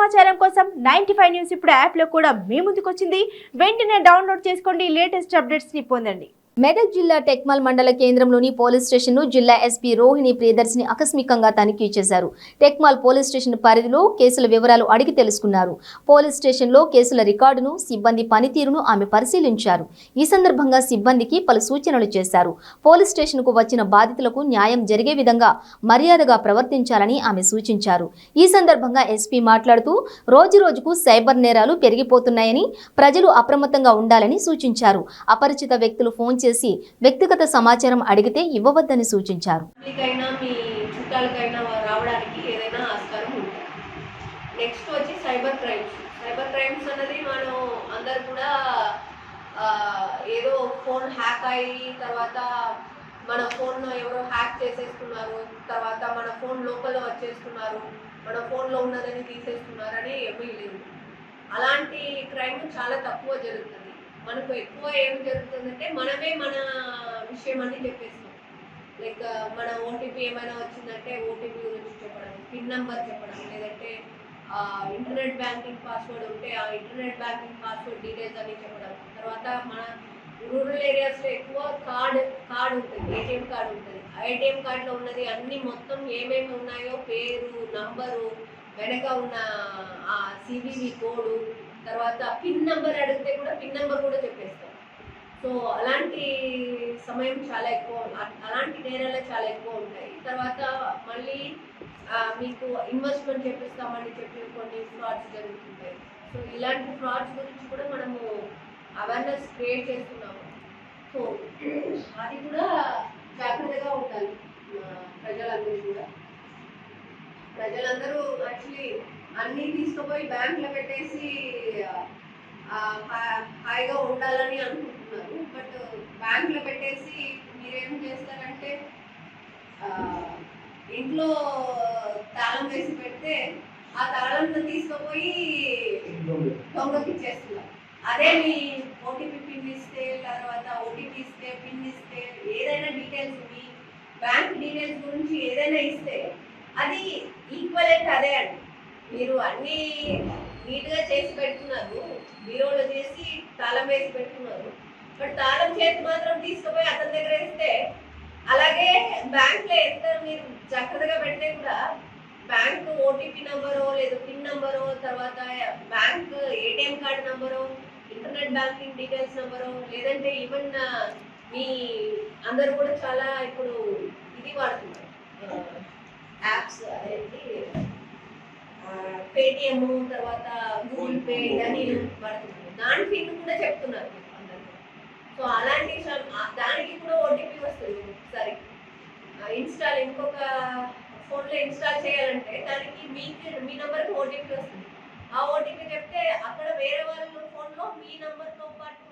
సమాచారం కోసం ninety five news ఇప్పుడు యాప్లో కూడా మీ ముందుకొచ్చింది. వెంటనే డౌన్లోడ్ చేసుకోండి. లేటెస్ట్ అప్డేట్స్ని పొందండి. మెదక్ జిల్లా టెక్మాల్ మండల కేంద్రంలోని పోలీస్ స్టేషన్ను జిల్లా ఎస్పీ రోహిణి ప్రియదర్శిని ఆకస్మికంగా తనిఖీ చేశారు. టెక్మాల్ పోలీస్ స్టేషన్ పరిధిలో కేసుల వివరాలు అడిగి తెలుసుకున్నారు. పోలీస్ స్టేషన్లో కేసుల రికార్డును సిబ్బంది పనితీరును ఆమె పరిశీలించారు. ఈ సందర్భంగా సిబ్బందికి పలు సూచనలు చేశారు. పోలీస్ స్టేషన్కు వచ్చిన బాధితులకు న్యాయం జరిగే విధంగా మర్యాదగా ప్రవర్తించాలని ఆమె సూచించారు. ఈ సందర్భంగా ఎస్పీ మాట్లాడుతూ రోజురోజుకు సైబర్ నేరాలు పెరిగిపోతున్నాయని ప్రజలు అప్రమత్తంగా ఉండాలని సూచించారు. అపరిచిత వ్యక్తులు ఫోన్ చేసి వ్యక్తిగత సమాచారం అడిగితే ఇవ్వవద్దని సూచించారు. మీ చుట్టాలకైనా రావడానికి ఏదైనా ఆస్కారం నెక్స్ట్ వచ్చి సైబర్ క్రైమ్స్. సైబర్ క్రైమ్స్ అన్నది మనం అందరు కూడా ఏదో ఫోన్ హ్యాక్ అయ్యి తర్వాత మన ఫోన్ ఎవరో హ్యాక్ చేసేస్తున్నారు తర్వాత మన ఫోన్ లోపల వచ్చేస్తున్నారు మన ఫోన్లో ఉన్నదని తీసేస్తున్నారని ఏమీ లేదు. అలాంటి క్రైమ్ చాలా తక్కువ జరుగుతుంది. మనకు ఎక్కువ ఏం జరుగుతుందంటే మనమే మన విషయం అని చెప్పేస్తాం. లైక్ మన ఓటీపీ ఏమైనా వచ్చిందంటే ఓటీపీ గురించి చెప్పడం పిన్ నెంబర్ చెప్పడం లేదంటే ఇంటర్నెట్ బ్యాంకింగ్ పాస్వర్డ్ ఉంటే ఆ ఇంటర్నెట్ బ్యాంకింగ్ పాస్వర్డ్ డీటెయిల్స్ అని చెప్పడం. తర్వాత మన రూరల్ ఏరియాస్లో ఎక్కువ కార్డ్ కార్డ్ ఉంటుంది ఏటీఎం కార్డు ఉంటుంది. ఆ ఏటీఎం కార్డులో ఉన్నది అన్ని మొత్తం ఏమేమి ఉన్నాయో పేరు నంబరు వెనక ఉన్న ఆ సిబివి కోడు తర్వాత పిన్ నెంబర్ అడిగితే కూడా పిన్ నెంబర్ కూడా చెప్పేస్తాం సో అలాంటి సమయం చాలా ఎక్కువ అలాంటి నేరాలు చాలా ఎక్కువ ఉంటాయి. తర్వాత మళ్ళీ మీకు ఇన్వెస్ట్మెంట్ చెప్పిస్తామని చెప్పి కొన్ని ఫ్రాడ్స్ జరుగుతుంటాయి. సో ఇలాంటి ఫ్రాడ్స్ గురించి కూడా మనము అవేర్నెస్ క్రియేట్ చేస్తున్నాము. సో అది కూడా జాగ్రత్తగా ఉండాలి ప్రజలందరికీ ప్రజలందరూ కూడా. ప్రజలందరూ యాక్చువల్లీ అన్నీ తీసుకుపోయి బ్యాంకులో పెట్టేసి హాయిగా ఉండాలని అనుకుంటున్నారు. బట్ బ్యాంకులో పెట్టేసి మీరేం చేస్తారంటే ఇంట్లో తాళం వేసి పెడితే ఆ తాళం తీసుకుపోయి దొంగకి ఇచ్చేస్తున్నారు. అదే మీ ఓటీపీ పిన్ ఇస్తే తర్వాత ఓటీపీ ఇస్తే పిన్ ఇస్తే ఏదైనా డీటెయిల్స్ మీ బ్యాంక్ డీటెయిల్స్ గురించి ఏదైనా ఇస్తే అది ఈక్వలెంట్ అదే అండి. మీరు అన్నీ నీట్గా చేసి పెడుతున్నారు. బీరోలో చేసి తాళం వేసి పెడుతున్నారు. బట్ తాళం చేతి మాత్రం తీసుకుపోయి అతని దగ్గర వేస్తే అలాగే బ్యాంక్లో ఎంత మీరు జాగ్రత్తగా పెడితే కూడా బ్యాంక్ ఓటీపీ నంబరో లేదా పిన్ నంబరో తర్వాత బ్యాంక్ ఏటీఎం కార్డు నంబరో ఇంటర్నెట్ బ్యాంకింగ్ డీటెయిల్స్ నంబరో లేదంటే ఈవెన్ మీ అందరూ కూడా చాలా ఇప్పుడు ఇది వాడుతున్నారు. యాప్స్ అదేంటి పేటిఎం తర్వాత గూగుల్ పే అని వాడుతున్నారు. దాని పిన్ కూడా చెప్తున్నారు సో అలాంటి దానికి కూడా ఓటీపీ వస్తుంది ఒకసారి. ఇన్స్టాల్ ఇంకొక ఫోన్లో ఇన్స్టాల్ చేయాలంటే దానికి మీకు మీ నెంబర్కి ఓటీపీ వస్తుంది. ఆ ఓటీపీ చెప్తే అక్కడ వేరే వాళ్ళ ఫోన్లో మీ నెంబర్తో పాటు